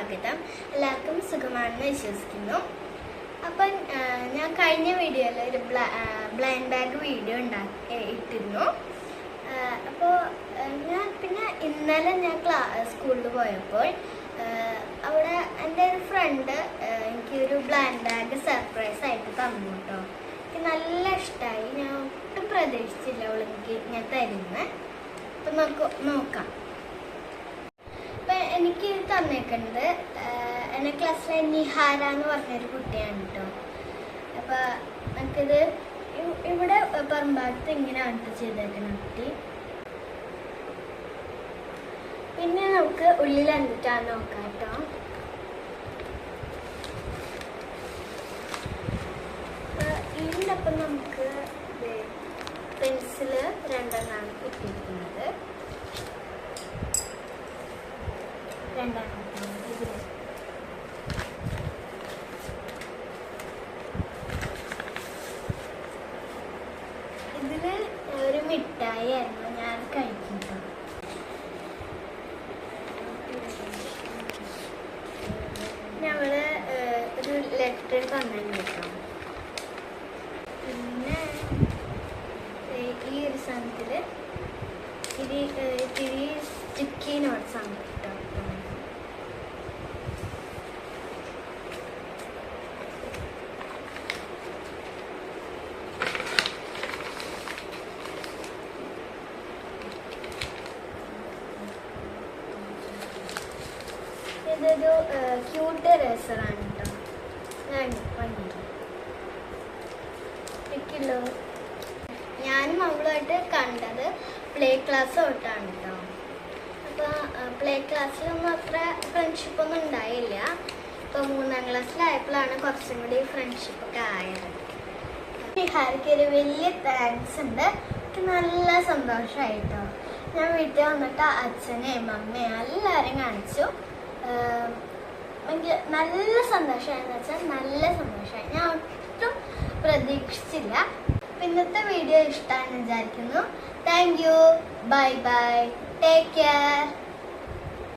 സ്വാഗതം. എല്ലാവർക്കും സുഖമാണെന്ന് വിശ്വസിക്കുന്നു. അപ്പം ഞാൻ കഴിഞ്ഞ വീഡിയോയിൽ ഒരു ബ്ലൈൻഡ് ബാഗ് വീഡിയോ ഉണ്ടാക്കി ഇട്ടിരുന്നു. അപ്പോൾ ഞാൻ പിന്നെ ഇന്നലെ ഞാൻ ക്ലാ സ്കൂളിൽ പോയപ്പോൾ അവിടെ എന്റെ ഒരു ഫ്രണ്ട് എനിക്കൊരു ബ്ലൈൻഡ് ബാഗ് സർപ്രൈസ് ആയിട്ട് തന്നു കേട്ടോ എനിക്ക് നല്ല ഇഷ്ടമായി ഞാൻ ഒട്ടും പ്രതീക്ഷിച്ചില്ല അവൾ എനിക്ക് ഞാൻ തരുന്നത് അപ്പം നമുക്ക് നോക്കാം. എനിക്ക് ഇത് തന്നേക്കുന്നത് എന്റെ ക്ലാസ്സിലെ നിഹാര എന്ന് പറഞ്ഞൊരു കുട്ടിയാണ് കേട്ടോ അപ്പൊ നമുക്കിത് ഇവിടെ പറമ്പാകത്ത് ഇങ്ങനെയാണ് അടുത്ത് ചെയ്തേക്കുന്ന കുട്ടി. പിന്നെ നമുക്ക് ഉള്ളിൽ എന്തിട്ടാന്ന് നോക്കാം കേട്ടോ ഇതിന്റെ ഒപ്പം നമുക്ക് പെൻസിൽ രണ്ടെണ്ണമാണ് ഇതിൽ ഒരു മിഠായി ആയിരുന്നു ഞാൻ കഴിക്കുന്നത് ഞങ്ങൾ ഒരു ലെറ്റർ തന്നെ കേട്ടോ. പിന്നെ ഈ ഒരു സാധനത്തിൽ ഇത്തിരി ഇത്തിരി ആണ് കേട്ടോ. ഇതൊരു ക്യൂട്ട് റേസറാണ് കേട്ടോ ഞാൻ കിലോ ഞാനും അവളുമായിട്ട് കണ്ടത് പ്ലേ ക്ലാസ് തൊട്ടാണ് കേട്ടോ അപ്പോൾ പ്ലേ ക്ലാസ്സിലൊന്നും അത്ര ഫ്രണ്ട്ഷിപ്പ് ഒന്നും ഉണ്ടായില്ല. ഇപ്പോൾ മൂന്നാം ക്ലാസ്സിലായപ്പോഴാണ് കുറച്ചും കൂടി ഫ്രണ്ട്ഷിപ്പ് ഒക്കെ ആയത്. ബിഹാർക്ക് ഒരു വലിയ താങ്ക്സ് ഉണ്ട്. എനിക്ക് നല്ല സന്തോഷമായിട്ടോ ഞാൻ വീട്ടിൽ വന്നിട്ട് അച്ഛനെയും അമ്മയും എല്ലാവരെയും കാണിച്ചു. എനിക്ക് നല്ല സന്തോഷമായെന്ന് വെച്ചാൽ നല്ല സന്തോഷമായി ഞാൻ ഒട്ടും പ്രതീക്ഷിച്ചില്ല. ഇന്നത്തെ വീഡിയോ ഇഷ്ടമാണെന്ന് വിചാരിക്കുന്നു. Thank you bye bye take care